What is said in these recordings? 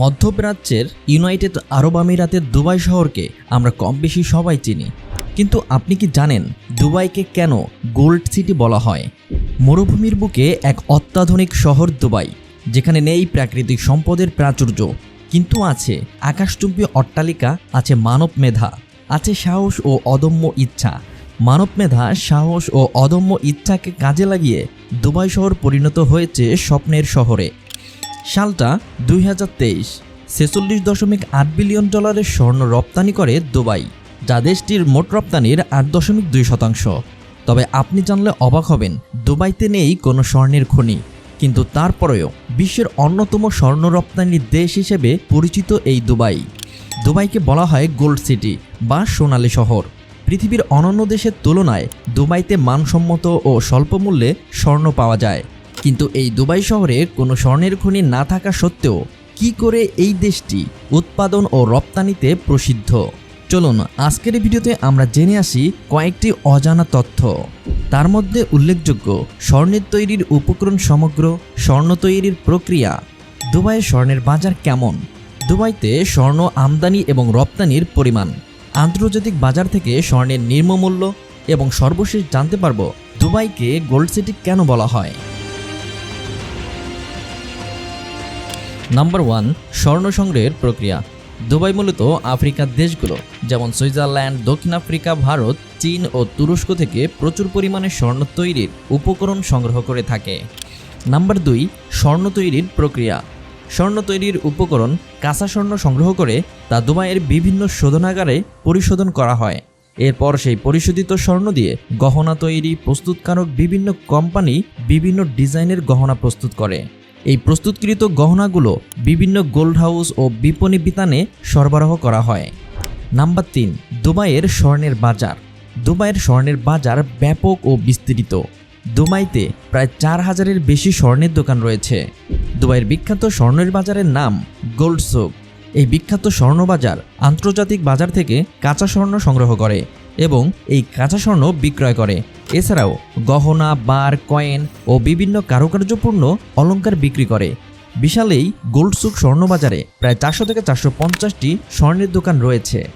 মধ্যপ্রাচ্যের ইউনাইটেড আরব আমিরাতের দুবাই শহরকে আমরা কম বেশি সবাই চিনি। কিন্তু আপনি কি জানেন দুবাইকে কেন গোল্ড সিটি বলা হয়? মরুভূমির বুকে এক অত্যাধুনিক শহর দুবাই, যেখানে নেই প্রাকৃতিক সম্পদের প্রাচুর্য, কিন্তু আছে আকাশচুম্বী অট্টালিকা, আছে মানব মেধা, আছে সাহস ও অদম্য ইচ্ছা। মানব মেধা, সাহস ও অদম্য ইচ্ছাকে কাজে লাগিয়ে দুবাই শহর পরিণত হয়েছে স্বপ্নের শহরে। সালটা দুই হাজার তেইশ। ছেচল্লিশ দশমিক আট বিলিয়ন ডলারের স্বর্ণ রপ্তানি করে দুবাই, যা দেশটির মোট রপ্তানির আট দশমিক দুই শতাংশ। তবে আপনি জানলে অবাক হবেন, দুবাইতে নেই কোনো স্বর্ণের খনি। কিন্তু তারপরেও বিশ্বের অন্যতম স্বর্ণ রপ্তানির দেশ হিসেবে পরিচিত এই দুবাই। দুবাইকে বলা হয় গোল্ড সিটি বা সোনালী শহর। পৃথিবীর অন্যান্য দেশের তুলনায় দুবাইতে মানসম্মত ও স্বল্প মূল্যে স্বর্ণ পাওয়া যায়। কিন্তু এই দুবাই শহরে কোনো স্বর্ণের খনি না থাকা সত্ত্বেও কি করে এই দেশটি উৎপাদন ও রপ্তানিতে প্রসিদ্ধ? চলুন, আজকের ভিডিওতে আমরা জেনে আসি কয়েকটি অজানা তথ্য। তার মধ্যে উল্লেখযোগ্য স্বর্ণের তৈরির উপকরণ সমগ্র, স্বর্ণ তৈরির প্রক্রিয়া দুবাইয়ের স্বর্ণের বাজার কেমন, দুবাইতে স্বর্ণ আমদানি এবং রপ্তানির পরিমাণ, আন্তর্জাতিক বাজার থেকে স্বর্ণের নির্মমূল্য এবং সর্বশেষ জানতে পারব দুবাইকে গোল্ড সিটি কেন বলা হয়। নাম্বার ওয়ান স্বর্ণ সংগ্রহের প্রক্রিয়া। দুবাই মূলত আফ্রিকার দেশগুলো, যেমন সুইজারল্যান্ড, দক্ষিণ আফ্রিকা, ভারত, চীন ও তুরস্ক থেকে প্রচুর পরিমাণে স্বর্ণ তৈরির উপকরণ সংগ্রহ করে থাকে। নাম্বার দুই, স্বর্ণ তৈরির প্রক্রিয়া। স্বর্ণ তৈরির উপকরণ কাঁচা স্বর্ণ সংগ্রহ করে তা দুবাইয়ের বিভিন্ন শোধনাগারে পরিশোধন করা হয়। এরপর সেই পরিশোধিত স্বর্ণ দিয়ে গহনা তৈরি, প্রস্তুতকারক বিভিন্ন কোম্পানি বিভিন্ন ডিজাইনের গহনা প্রস্তুত করে। এই প্রস্তুতকৃত গহনাগুলো বিভিন্ন গোল্ড হাউস ও বিপণী বিতানে সরবরাহ করা হয়। নাম্বার তিন, দুবাইয়ের স্বর্ণের বাজার। দুবাইয়ের স্বর্ণের বাজার ব্যাপক ও বিস্তৃত। দুবাইতে প্রায় চার হাজারের বেশি স্বর্ণের দোকান রয়েছে। দুবাইয়ের বিখ্যাত স্বর্ণের বাজারের নাম গোল্ড সোক এই বিখ্যাত স্বর্ণবাজার আন্তর্জাতিক বাজার থেকে কাঁচা স্বর্ণ সংগ্রহ করে। এবং এই কাঁচা স্বর্ণ বিক্রয় করে। এছাড়াও গহনা, বার, কয়েন ও বিভিন্ন কারুকার্যপূর্ণ অলংকার বিক্রি করে। বিশাল এই গোল্ড সুক স্বর্ণবাজারে প্রায় চারশো থেকে চারশো পঞ্চাশটি স্বর্ণের দোকান রয়েছে।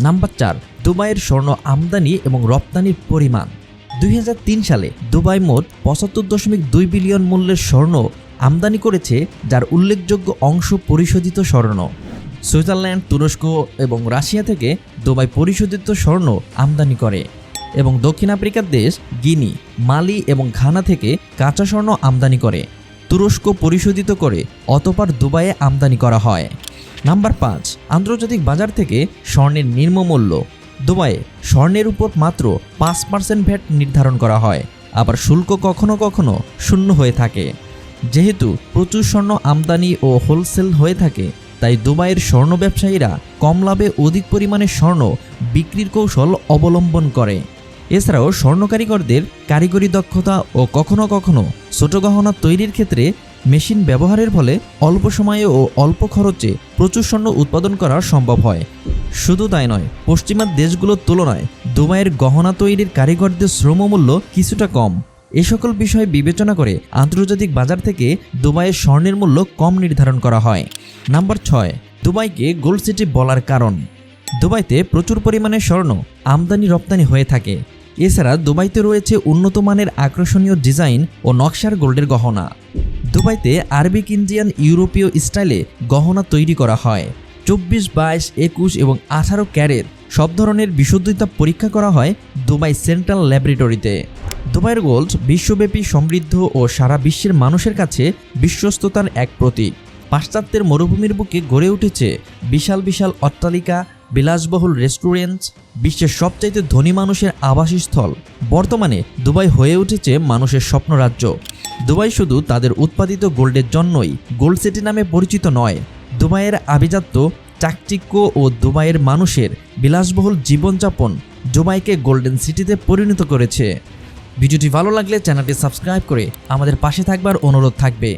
নাম্বার চার, দুবাইয়ের স্বর্ণ আমদানি এবং রপ্তানির পরিমাণ। দুই হাজার তিন সালে দুবাই মোট পঁচাত্তর দশমিক দুই বিলিয়ন মূল্যের স্বর্ণ আমদানি করেছে, যার উল্লেখযোগ্য অংশ পরিশোধিত স্বর্ণ। সুইজারল্যান্ড, তুরস্ক এবং রাশিয়া থেকে দুবাই পরিশোধিত স্বর্ণ আমদানি করে এবং দক্ষিণ আফ্রিকার দেশ গিনি, মালি এবং ঘানা থেকে কাঁচা স্বর্ণ আমদানি করে। তুরস্ক পরিশোধিত করে অতপর দুবাইয়ে আমদানি করা হয়। নাম্বার পাঁচ, আন্তর্জাতিক বাজার থেকে স্বর্ণের নিম্নমূল্য দুবাইয়ে স্বর্ণের উপর মাত্র পাঁচ পার্সেন্ট ভ্যাট নির্ধারণ করা হয়, আবার শুল্ক কখনো কখনো শূন্য হয়ে থাকে। যেহেতু প্রচুর স্বর্ণ আমদানি ও হোলসেল হয়ে থাকে তাই দুবাইয়ের স্বর্ণ ব্যবসায়ীরা কম লাভে অধিক পরিমাণে স্বর্ণ বিক্রির কৌশল অবলম্বন করে। এছাড়াও স্বর্ণ কারিগরদের কারিগরি দক্ষতা ও কখনো কখনো ছোট গহনা তৈরির ক্ষেত্রে মেশিন ব্যবহারের ফলে অল্প সময়ে ও অল্প খরচে প্রচুর স্বর্ণ উৎপাদন করা সম্ভব হয়। শুধু তাই নয়, পশ্চিমা দেশগুলোর তুলনায় দুবাইয়ের গহনা তৈরির কারিগরদের শ্রমমূল্য কিছুটা কম। এ সকল বিষয় বিবেচনা করে আন্তর্জাতিক বাজার থেকে দুবাইয়ের স্বর্ণের মূল্য কম নির্ধারণ করা হয়। নাম্বার ছয়, দুবাইকে গোল্ড সিটি বলার কারণ। দুবাইতে প্রচুর পরিমাণে স্বর্ণ আমদানি রপ্তানি হয়ে থাকে। এছাড়া দুবাইতে রয়েছে উন্নত মানের আকর্ষণীয় ডিজাইন ও নকশার গোল্ডের গহনা। দুবাইতে আরবিক, ইন্ডিয়ান, ইউরোপীয় স্টাইলে গহনা তৈরি করা হয়। চব্বিশ, বাইশ, একুশ এবং আঠারো ক্যারের সব ধরনের বিশুদ্ধতা পরীক্ষা করা হয় দুবাই সেন্ট্রাল ল্যাবরেটরিতে। দুবাইয়ের গোল্ড বিশ্বব্যাপী সমৃদ্ধ ও সারা বিশ্বের মানুষের কাছে বিশ্বস্ততার এক প্রতীক। পাশ্চাত্যের মরুভূমির বুকে গড়ে উঠেছে বিশাল বিশাল অট্টালিকা, বিলাসবহুল রেস্টুরেন্টস বিশ্বের সবচাইতে ধনী মানুষের আবাসস্থল। বর্তমানে দুবাই হয়ে উঠেছে মানুষের স্বপ্নরাজ্য। দুবাই শুধু তাদের উৎপাদিত গোল্ডের জন্যই, গোল্ড সিটি নামে পরিচিত নয়। দুবাইয়ের আভিজাত্য, চাকচিক্য ও দুবাইয়ের মানুষের বিলাসবহুল জীবনযাপন দুবাইকে গোল্ডেন সিটিতে পরিণত করেছে। ভিডিওটি ভালো লাগলে চ্যানেলটি সাবস্ক্রাইব করে আমাদের পাশে থাকবার অনুরোধ থাকবে।